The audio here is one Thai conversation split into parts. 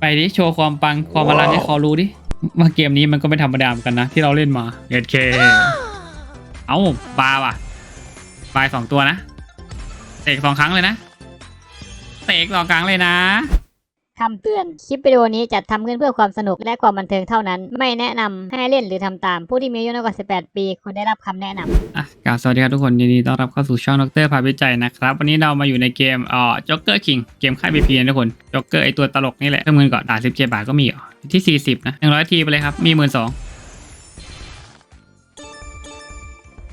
ไปดิโชว์ความปังความพลังให้เขารู้ดิว่าเกมนี้มันก็ไม่ธรรมดาเหมือนกันนะ ที่เราเล่นมาเอเค เอาปลาว่ะปลายสองตัวนะเตะสองครั้งเลยนะเตะสองครั้งเลยนะ คำเตือน คลิปวิดีโอนี้จัดทำขึ้นเพื่อความสนุกและความบันเทิงเท่านั้น ไม่แนะนำให้เล่นหรือทำตาม ผู้ที่มีอายุน้อยกว่า 18 ปีควรได้รับคำแนะนำอะกราบสวัสดีครับทุกคนยินดีต้อนรับเข้าสู่ช่องดรพาวิจัยนะครับ วันนี้เรามาอยู่ในเกมเอ่อจ็อกเกอร์คิงเกมค่ายบีพีนะทุกคนจ็อกเกอร์ไอตัวตลกนี่แหละเพิ่มเงินก่อนด่าสิบเจ็ดบาทก็มีเหรอที่สี่สิบนะหนึ่งร้อยทีไปเลยครับ มีหมื่นสอง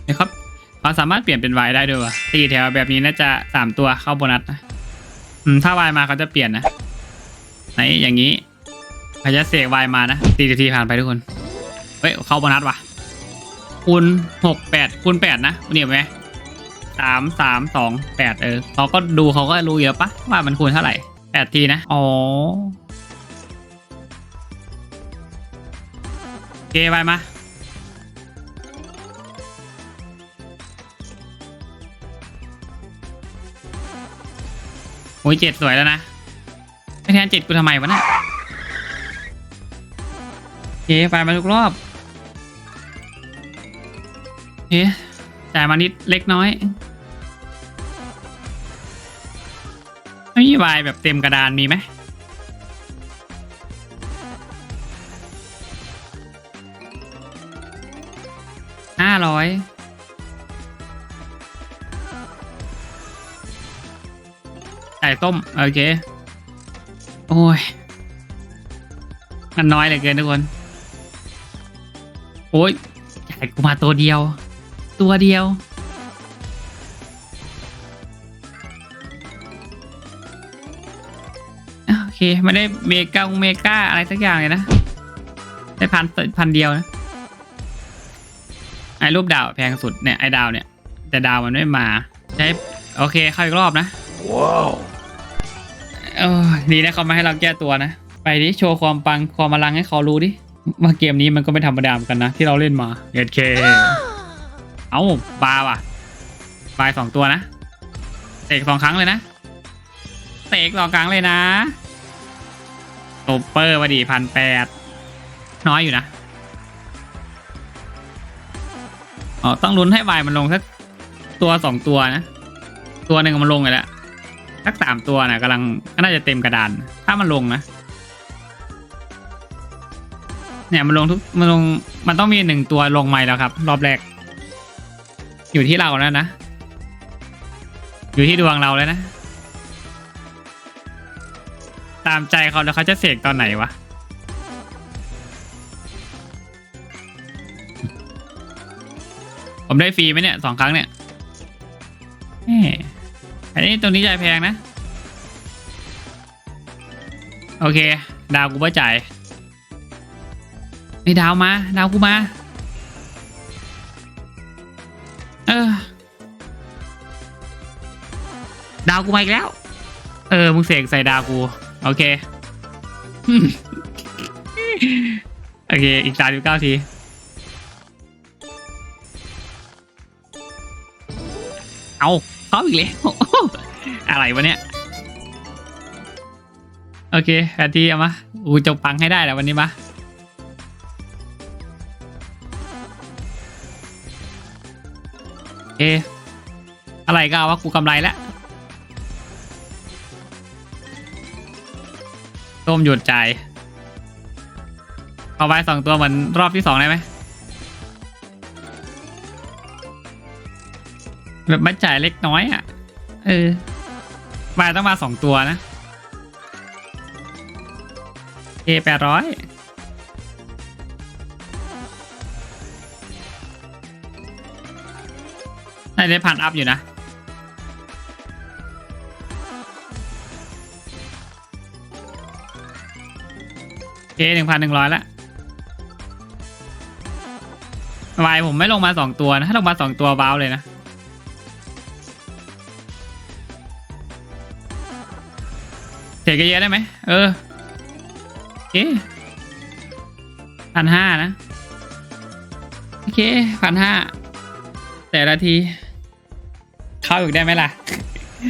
นะครับเราสามารถเปลี่ยนเป็นวายได้ด้วยวะตีแถวแบบนี้น่าจะสามตัวเข้าโบนัสนะอืมถ้าวายมาเขาจะเปลี่ยนนะ ไหนอย่างนี้เขาจะเสกวายมานะตีทีผ่านไปทุกคน เฮ้ย เข้าโบนัสว่ะคูณหกแปดคูณแปดนะเนี่ยไหมสามสามสองแปดเออเขาก็ดูเขาก็รู้เยอะปะว่ามันคูณเท่าไหร่แปดทีนะ อ๋อเคไปมาโอ้ยเจ็ดสวยแล้วนะ แทนเจ็ดกูทำไมวะเนี่ยโอเคไปมาทุกรอบเอ๊ะจ่ายมานิดเล็กน้อยไม่มีวายแบบเต็มกระดานมีไหมห้าร้อยไก่ต้ม โอเค โอ้ย มันน้อยเหลือเกินทุกคน โอ้ยจ่ายกูมาตัวเดียว ตัวเดียว โอเค ไม่ได้เมกาเมกาอะไรสักอย่างเลยนะ ได้พันพันเดียวนะ ไอ้รูปดาวแพงสุดเนี่ย ไอ้ดาวเนี่ย แต่ดาวมันไม่มา ใช้ โอเค เข้าอีกรอบนะ ว้าว เออดีนะเขามาให้เราแก้ตัวนะ ไปดิ โชว์ความปังความพลังให้เขารู้ดิว่าเกมนี้มันก็ไม่ธรรมดาเหมือนกันนะ ที่เราเล่นมาเอเคเอาปลาว่ะปลายสองตัวนะเตะสองครั้งเลยนะเตะสองครั้งเลยนะโอเปอร์วดีพันแปดน้อยอยู่นะอ๋อต้องลุ้นให้วายมันลงสักตัวสองตัวนะ ตัวหนึ่งมันลงไปแล้ว สักสามตัวนะกำลังก็น่าจะเต็มกระดาน ถ้ามันลงนะ เนี่ยมันลงทุกมันลงมันต้องมีหนึ่งตัวลงใหม่แล้วครับ รอบแรก อยู่ที่เราแล้วนะ อยู่ที่ดวงเราแล้วนะ ตามใจเขาแล้วเขาจะเสกตอนไหนวะผมได้ฟรีไหมเนี่ยสองครั้งเนี่ย อันนี้ตรงนี้จ่ายแพงนะ โอเค ดาวกูไม่จ่ายไอ้ดาวมา ดาวกูมา เออ ดาวกูมาอีกแล้ว เออ มึงเสกใส่ดาวกู โอเค โอเค อีกสามสิบเก้าทีเอา เขาอีกแล้วอะไรวะเนี่ย โอเคแพททีเอามาอูจะปังให้ได้และวันนี้มาเอ อะไรก็เอาว่ากูกำไรแล้วต้มหยุดใจเอาไว้สองตัวเหมือนรอบที่สองได้ไหม แบบไม่จ่ายเล็กน้อยอะ เออ มาต้องมาสองตัวนะเอแปดร้อยน่าจะได้พันอัพอยู่นะเอหนึ่งพันหนึ่งร้อยละวายผมไม่ลงมาสองตัวนะ ถ้าลงมาสองตัวบ้าเลยนะ เทรดกันเยอะได้ไหมเออโอเคพันห้านะโอเคพันห้าแต่ละที เข้าอีกได้ไหมล่ะ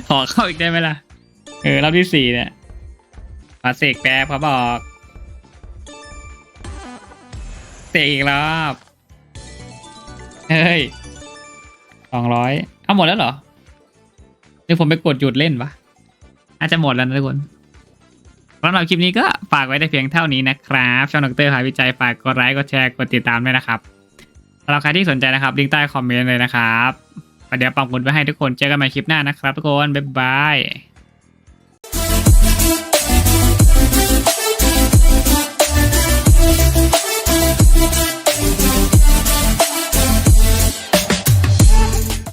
ขอเข้าอีกได้ไหมล่ะ เออรอบที่สี่เนี่ยขอเสกแป๊บเขาบอกเสกอีกรอบเฮ้ยสองร้อยเอาหมดแล้วเหรอหรือผมไปกดหยุดเล่นวะอาจจะหมดแล้วนะทุกคน สำหรับคลิปนี้ก็ฝากไว้ได้เพียงเท่านี้นะครับช่องดรพาวิจัยฝากกดไลค์กดแชร์กดติดตามด้วยนะครับสำหรับใครที่สนใจนะครับลิงก์ใต้คอมเมนต์เลยนะครับเดี๋ยวปักหมุดไว้ให้ทุกคนเจอกันใหม่คลิปหน้านะครับทุกคนบ๊ายบาย